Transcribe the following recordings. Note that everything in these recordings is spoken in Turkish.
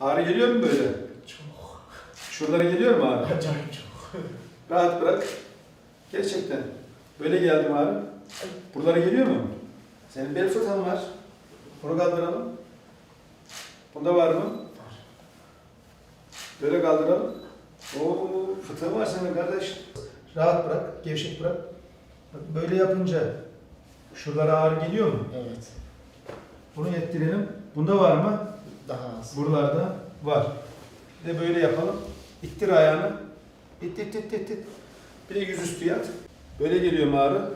Ağrı geliyor mu böyle? Çok. Şuralara geliyor mu ağrı? Acayip çok. Rahat bırak. Gerçekten. Böyle geldi mi ağrı? Buralara geliyor mu? Senin bel fıtığın var. Bunu kaldıralım. Bunda var mı? Var. Böyle kaldıralım. Oo, fıtığı var senin kardeş. Rahat bırak, gevşek bırak. Böyle yapınca şuralara ağrı geliyor mu? Evet. Bunu yettirelim. Bunda var mı? Daha az. Buralarda var. Bir de böyle yapalım. İttir ayağını. İt it it it it. Bir de yüzüstü yat. Böyle geliyor mu ağrı?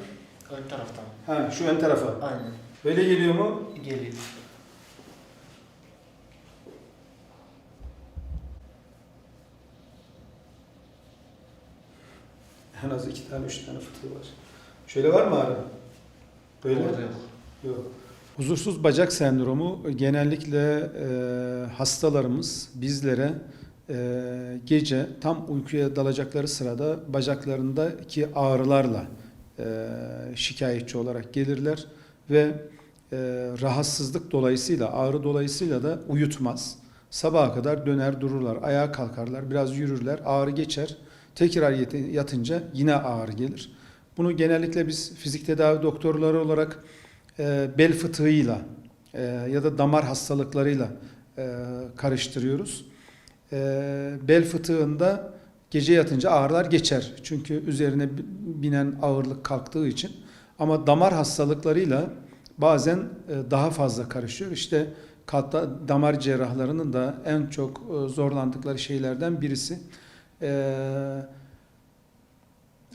Ön taraftan. Ha şu ön tarafa. Aynen. Böyle geliyor mu? Geliyor. En az iki tane, üç tane fıtığı var. Şöyle var mı ağrı? Böyle. Orada yok. Yok. Huzursuz bacak sendromu genellikle e, hastalarımız bizlere e, gece tam uykuya dalacakları sırada bacaklarındaki ağrılarla e, şikayetçi olarak gelirler ve e, rahatsızlık dolayısıyla ağrı dolayısıyla da uyutmaz. Sabaha kadar döner dururlar, ayağa kalkarlar, biraz yürürler, ağrı geçer. Tekrar yatınca yine ağrı gelir. Bunu genellikle biz fizik tedavi doktorları olarak e, bel fıtığıyla e, ya da damar hastalıklarıyla e, karıştırıyoruz. E, bel fıtığında gece yatınca ağrılar geçer. Çünkü üzerine bi- binen ağırlık kalktığı için. Ama damar hastalıklarıyla bazen e, daha fazla karışıyor. İşte damar cerrahlarının da en çok e, zorlandıkları şeylerden birisi. E,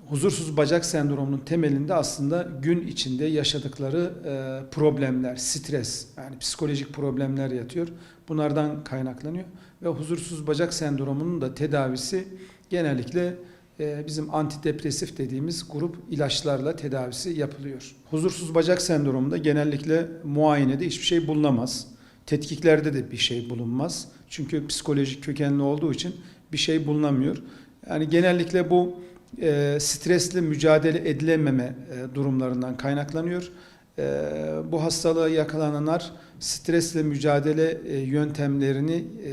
huzursuz bacak sendromunun temelinde aslında gün içinde yaşadıkları e, problemler, stres, yani psikolojik problemler yatıyor. Bunlardan kaynaklanıyor ve huzursuz bacak sendromunun da tedavisi genellikle e, bizim antidepresif dediğimiz grup ilaçlarla tedavisi yapılıyor. Huzursuz bacak sendromunda genellikle muayenede hiçbir şey bulunamaz. Tetkiklerde de bir şey bulunmaz. Çünkü psikolojik kökenli olduğu için bir şey bulunamıyor. Yani genellikle bu e, stresle mücadele edilememe e, durumlarından kaynaklanıyor. E, bu hastalığa yakalananlar stresle mücadele e, yöntemlerini e,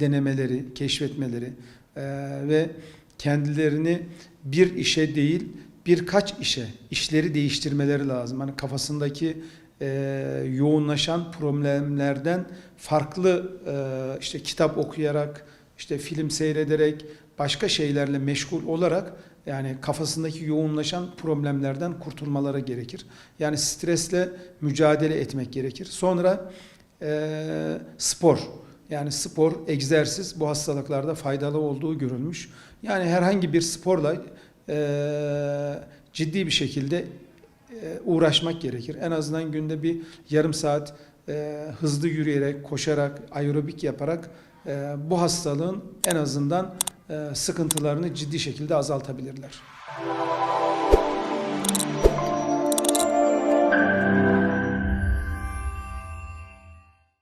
denemeleri, keşfetmeleri e, ve kendilerini bir işe değil birkaç işe, işleri değiştirmeleri lazım. Hani kafasındaki e, yoğunlaşan problemlerden farklı e, işte kitap okuyarak, işte film seyrederek, başka şeylerle meşgul olarak yani kafasındaki yoğunlaşan problemlerden kurtulmaları gerekir. Yani stresle mücadele etmek gerekir. Sonra e, spor. Yani spor, egzersiz bu hastalıklarda faydalı olduğu görülmüş. Yani herhangi bir sporla e, ciddi bir şekilde e, uğraşmak gerekir. En azından günde bir yarım saat e, hızlı yürüyerek, koşarak, aerobik yaparak e, bu hastalığın en azından sıkıntılarını ciddi şekilde azaltabilirler.